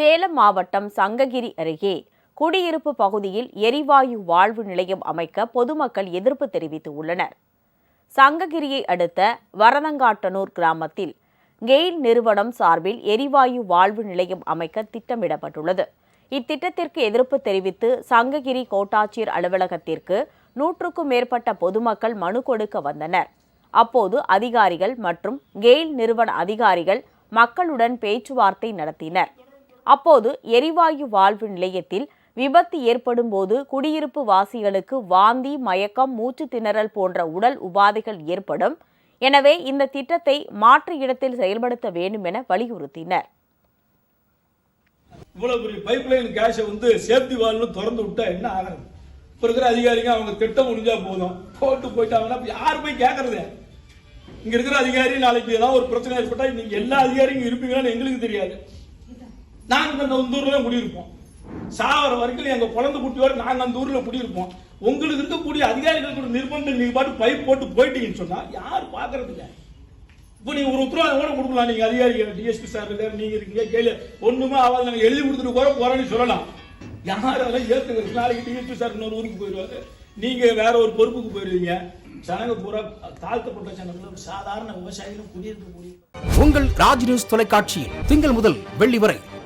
சேலம் மாவட்டம் சங்ககிரி அருகே குடியிருப்பு பகுதியில் எரிவாயு வாழ்வு நிலையம் அமைக்க பொதுமக்கள் எதிர்ப்பு தெரிவித்து உள்ளனர். சங்ககிரியை அடுத்த வரதங்காட்டனூர் கிராமத்தில் கெயில் நிறுவனம் சார்பில் எரிவாயு வாழ்வு நிலையம் அமைக்க திட்டமிடப்பட்டுள்ளது. இத்திட்டத்திற்கு எதிர்ப்பு தெரிவித்து சங்ககிரி கோட்டாட்சியர் அலுவலகத்திற்கு நூற்றுக்கும் மேற்பட்ட பொதுமக்கள் மனு கொடுக்க வந்தனர். அப்போது அதிகாரிகள் மற்றும் கெயில் நிறுவன அதிகாரிகள் மக்களுடன் பேச்சுவார்த்தை நடத்தினர். அப்போது எரிவாயு வாழ்வு நிலையத்தில் விபத்து ஏற்படும் போது குடியிருப்பு வாசிகளுக்கு வாந்தி மயக்கம் மூச்சு திணறல் போன்ற உடல் உபாதைகள் ஏற்படும். எனவே இந்த திட்டத்தை மாற்று இடத்தில் செயல்படுத்த வேண்டும் என வலியுறுத்தினர். இவ்வளவு பெரிய பைப் லைன் கேஷை வந்து சேஃப்டி வால்னு திறந்து விட்டா என்ன ஆகிறது? இப்போ இருக்கிற அதிகாரிங்க அவங்க திட்டம் முடிஞ்சா போதும். போட்டு போயிட்டாங்கன்னா யார் போய் கேட்கறது இங்க இருக்கிற அதிகாரி நாளைக்கு ஏதாவது ஒரு பிரச்சனை ஏற்பட்டா நீங்க எல்லா அதிகாரியும் இருப்பீங்களான்னு எங்களுக்கு தெரியாது. நாங்கள் அந்த ஊர்ல ஊரில் குடியிருப்போம். சாவர வரைக்கும் எங்கள் குழந்தை குட்டியோட நாங்கள் அந்த ஊரில் குடியிருப்போம். உங்களுக்கு இருக்கக்கூடிய அதிகாரிகளுக்கு நிர்பந்தம் நீங்கள் பாட்டு பைப் போட்டு போயிட்டீங்கன்னு சொன்னால் யார் பாக்குறதுங்க இப்போ நீங்கள் ஒரு உத்தரவாதம் கூட கொடுக்கலாம். நீங்கள் அதிகாரி டிஎஸ்பி சார் இருக்காரு நீங்கள் இருக்கீங்க கேளு. ஒன்றுமே ஆகாது. நாங்கள் எழுதி கொடுத்துட்டு கூட போகிறோன்னு சொல்லலாம். யார் அதெல்லாம் ஏற்றுக்கிறது நாளைக்கு டிஎஸ்பி சார் இன்னொரு ஊருக்கு போயிடுவாரு நீங்கள் வேற ஒரு பொறுப்புக்கு போயிடுவீங்க ஜனங்க பூரா தாழ்த்தப்பட்ட ஜனங்களும் சாதாரண விவசாயிகளும் குடியிருக்கக்கூடிய உங்கள் ராஜ் நியூஸ் தொலைக்காட்சியில் திங்கள் முதல் வெள்ளி வரை